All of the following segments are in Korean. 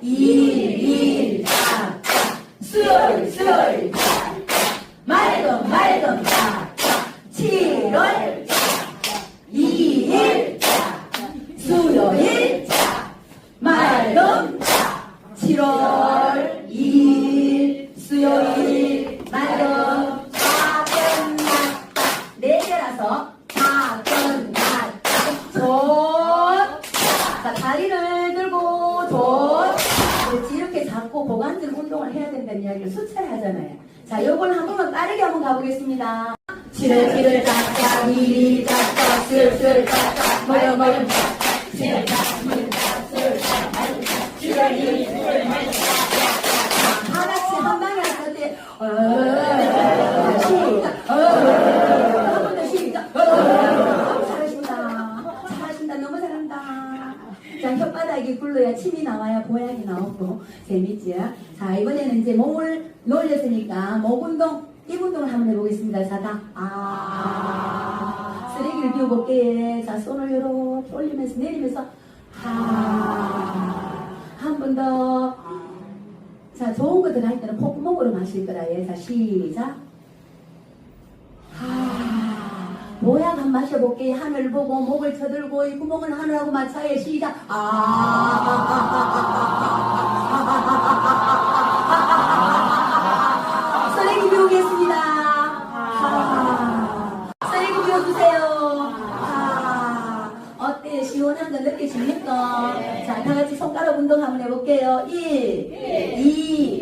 일일 짝짝 수요일 수요일 짝짝 맑음 맑음 짝짝 7월 짝짝 2일 짝짝 수요일 짝짝 맑음 짝짝 7월 잡고 보관들 운동을 해야 된다는 이야기를 수차례 하잖아요. 자, 요걸 한 번만 빠르게 한번 가보겠습니다. 치를 짝짝, 미리 짝짝, 슬슬 짝짝, 미리 슬슬 짝짝. 다 같이 한 방에 할 때, 어, 시작, 어, 한 번 더 시작, 어, 잘하신다. 잘하신다. 너무 잘한다. 자, 굴러야 침이 나와야 보약이 나오고 재밌지? 자, 이번에는 이제 몸을 놀렸으니까 목 운동, 입 운동을 한번 해보겠습니다. 자, 다 아. 쓰레기를 비워볼게. 자, 손을 이렇게 올리면서 내리면서 아. 한 번 더. 자, 좋은 것들 할 때는 콧구멍으로 마실 거라. 예. 자, 시작. 아, 모양 한 마셔볼게. 하늘 보고 목을 쳐들고 이 구멍을 하늘하고 맞춰야 시작. 아, 쓰레기 비우겠습니다. 아, 쓰레기 비워주세요. 아, 어때? 시원한 거 느껴집니까? 자, 다 같이 손가락 운동 한번 해볼게요. 1, 2,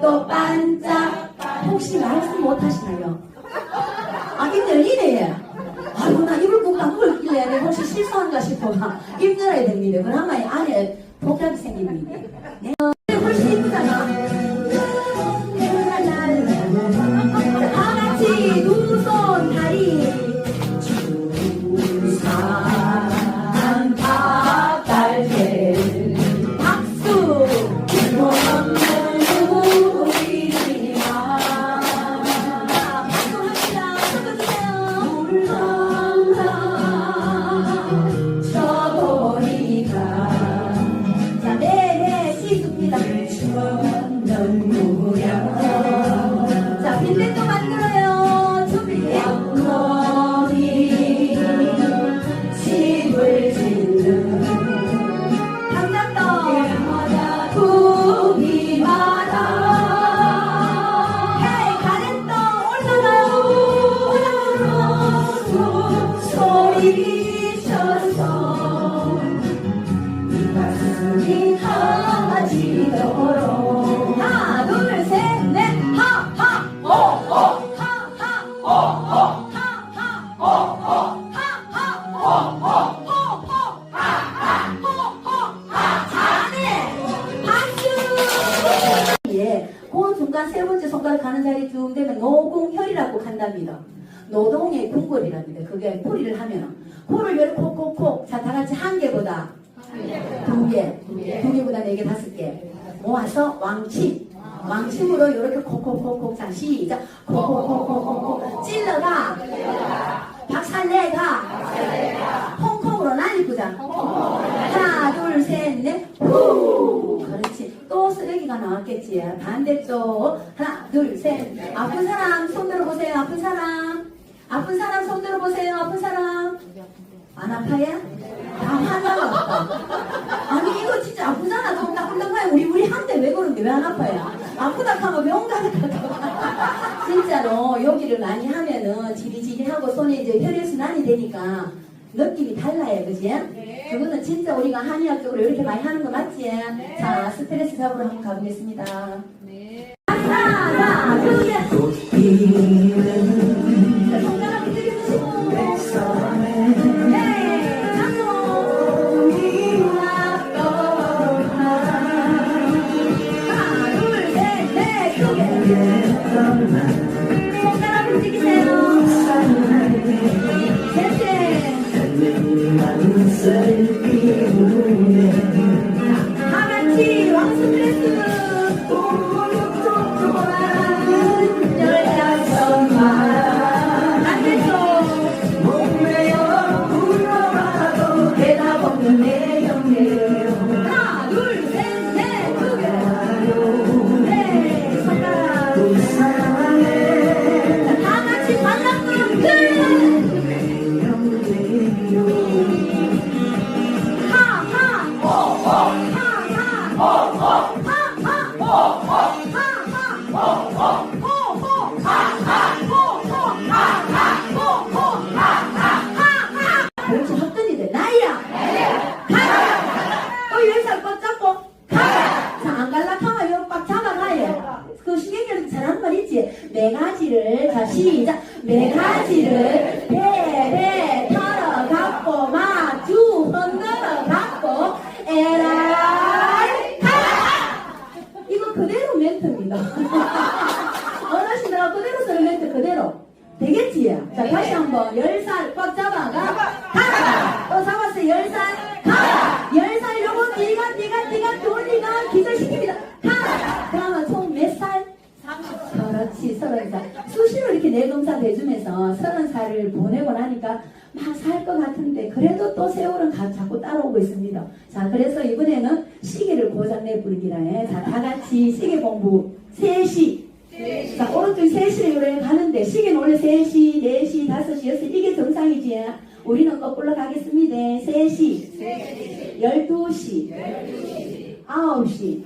입도 반짝 혹시 말씀 못하시나요? 아, 입 열리네. 아이고, 나 입을 꼭안 벌길래 내가 혹시 실수한가 싶어가 입 열어야 됩니다. 그러면 안에 복잡이 생깁니다. 네. 한답니다. 노동의 궁궐이랍니다. 그게 풀이를 하면 코를 열 콕콕콕 자다 같이 한 개보다 두 개, 두 개보다 네 개, 다섯 개. 모아서 왕침 왕침으로 이렇게 콕콕콕콕 자 시작. 콕콕콕콕콕 찔러가. 박살내가. 콩콩으로 난리꾸자 하나 둘 셋 넷 후! 그렇지. 또 쓰레기가 나왔겠지. 반대쪽. 하나 둘 셋. 아픈 사람 손 들어보세요. 아픈 사람. 아픈 사람 손 들어보세요. 아픈 사람. 안 아파요? 다 화나가 없다 아니 이거 진짜 아프잖아. 좀 따끔따끔해 우리 우리 한대 왜 그런데? 왜 안 아파요? 아프다 하면 병원 가야 진짜로 여기를 많이 하면은 지리지리하고 손에 이제 혈액순환이 되니까 느낌이 달라요 그지? 그거는 진짜 우리가 한의학적으로 이렇게 많이 하는 거 맞지? 자 스트레스 잡으러 한번 가보겠습니다 하나 둘 자, 있지 네 가지를 자 시작. 네 가지를 배배 털어 갖고 마주 흔들어 갖고 에라이 가라! 이거 그대로 멘트입니다. 어르신들하고 그대로 쓰는 멘트 그대로. 되겠지? 자 다시 한번 열 살 꽉 잡아가 가라 또 잡았어 열살 가라 열 살 요거 네가 네가 네가 돌리가 기절시킵니다 가라 그러면 총 몇 살? 30 그렇지 서른 살 수시로 이렇게 내검사 대주면서 서른 살을 보내고 나니까 막 살 것 같은데 그래도 또 세월은 가, 자꾸 따라오고 있습니다. 자 그래서 이번에는 시계를 고장내 부르기라 해자다 같이 시계 공부. 3시. 자, 오른쪽 3시를 요래 가는데, 시계는 원래 3시, 4시, 5시, 6시, 이게 정상이지. 우리는 거꾸로 가겠습니다. 3시, 12시, 9시,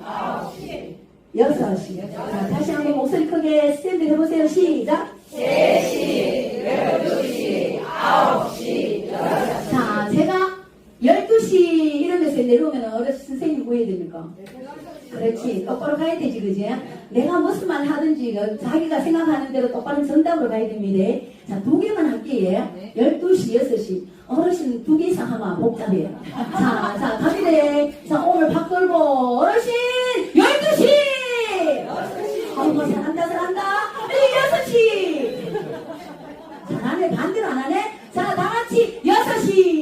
6시. 자, 다시 한번 목소리 크게 스탠드 해보세요. 시작. 3시, 12시, 9시, 6시. 자, 제가 12시 이러면서 내려오면 어르신 선생님 뭐 해야 됩니까? 그렇지. 똑바로 가야 되지, 그지? 내가 무슨 말 하든지 그 자기가 생각하는 대로 똑바로 정답으로 가야 됩니다. 자, 두 개만 할게요. 12시, 6시. 어르신 두 개 이상 하면 복잡해요. 자, 자, 갑니다. 자, 오늘 밥 돌고, 어르신! 12시! 아이고, 잘한다, 잘한다. 빨리 6시! 잘하네, 반대로 안 하네? 자, 다 같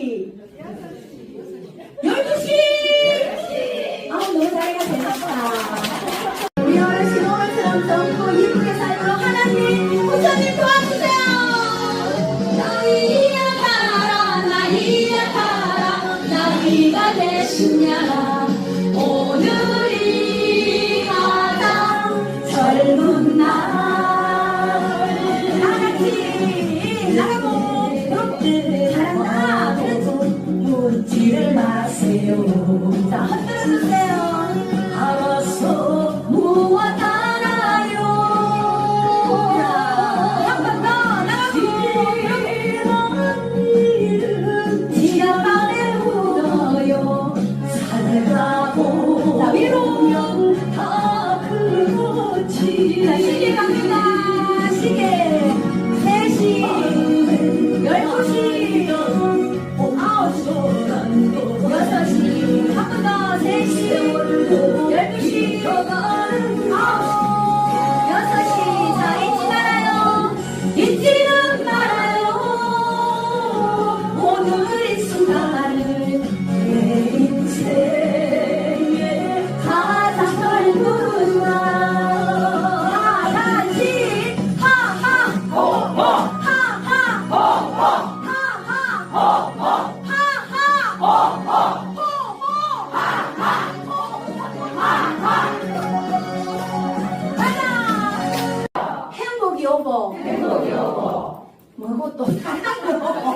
오고 행복이 오고 뭐고 또? 사랑이 오고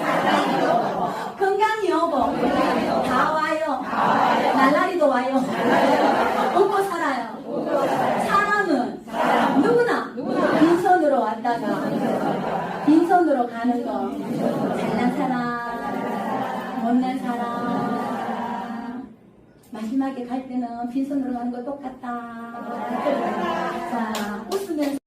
건강이 오고 다 와요. 날라리도 와요. 먹고 살아요. 사람은 누구나 빈손으로 왔다가 빈손으로 가는 거. 잘난 사람 못난 사람. 마지막에 갈 때는 빈손으로 가는 거 똑같다. 자 웃으면서